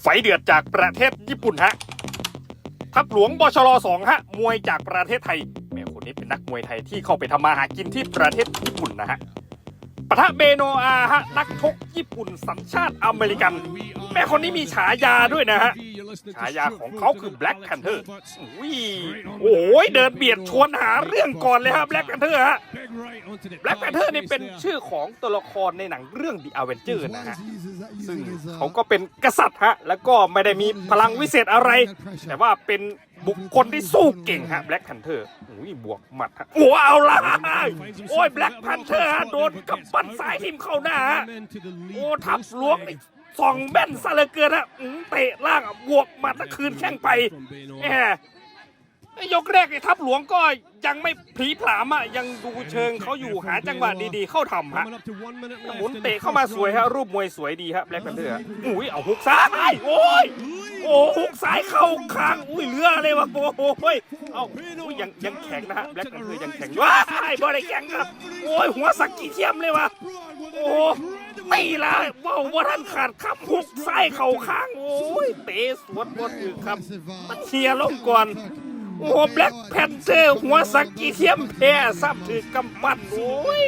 ไฟเดือดจากประเทศญี่ปุ่นฮะทัพหลวงบชรสองฮะมวยจากประเทศไทยแม่คนนี้เป็นนักมวยไทยที่เข้าไปทำมาหากินที่ประเทศญี่ปุ่นนะฮะปะทะเบโนอาฮะนักชกญี่ปุ่นสัญชาติอเมริกัน แม่คนนี้มีฉายาด้วยนะฮะฉายาของเขาคือ Black Panther อุ้ยโอ้ยเดินเบียดชวนหาเรื่องก่อนเลยฮะ Black Panther ฮะ Black Panther นี่เป็นชื่อของตัวละครในหนังเรื่อง The Avenger นะฮะ ซึ่งเขาก็เป็นกษัตริย์ฮะ แล้วก็ไม่ได้มีพลังวิเศษอะไร แต่ว่าเป็นบุคคลที่สู้เก่งฮะ Black Panther อุ้ยบวกหมัดฮะโอ้เอาละโอ้ย Black Panther ฮะโดนกับปั้นซ้ายทิมเข้าหน้าฮะโอ้ทับหลวงนี่ส่องแม่นซะเหลือเกินฮะอื้อเตะล่างอะบวกหมัดตะคืนแข้งไปแหมไอ้ ยกแรกไอ้ทับหลวงก็ยังไม่ผลีผลามอะยังดูเชิงเขาอยู่หาจังหวะดีๆ เข้าทำฮะหมุนเตะเข้ามาสวยฮะรูปมวยสวยดีฮะแบล็คแพนเทอร์อุ้ยเอาหุกซ้ายโอ้ยโอ้หุกซ้ายเข้าคางอุ้ยเหลืออะไรวะโอ้ยเอาอุ้ยยังยังแข็งนะฮะแบล็คแพนเทอร์ยังแข็งว้ายบอลแข็งครับโอ้ยหัวสักกี่เทียมเลยวะโอ้ไม่ละว้าวว่าท่านขาดคำหุกซ้ายเข่าข้างโอ้ยเตะสวนบนอยู่ครับมาเชียร์ลงก่อน โอ้แบล็กแพนเทอร์หัวสักกี่เทียมแพ้ซ้ำถือกำปั้นโอ้ย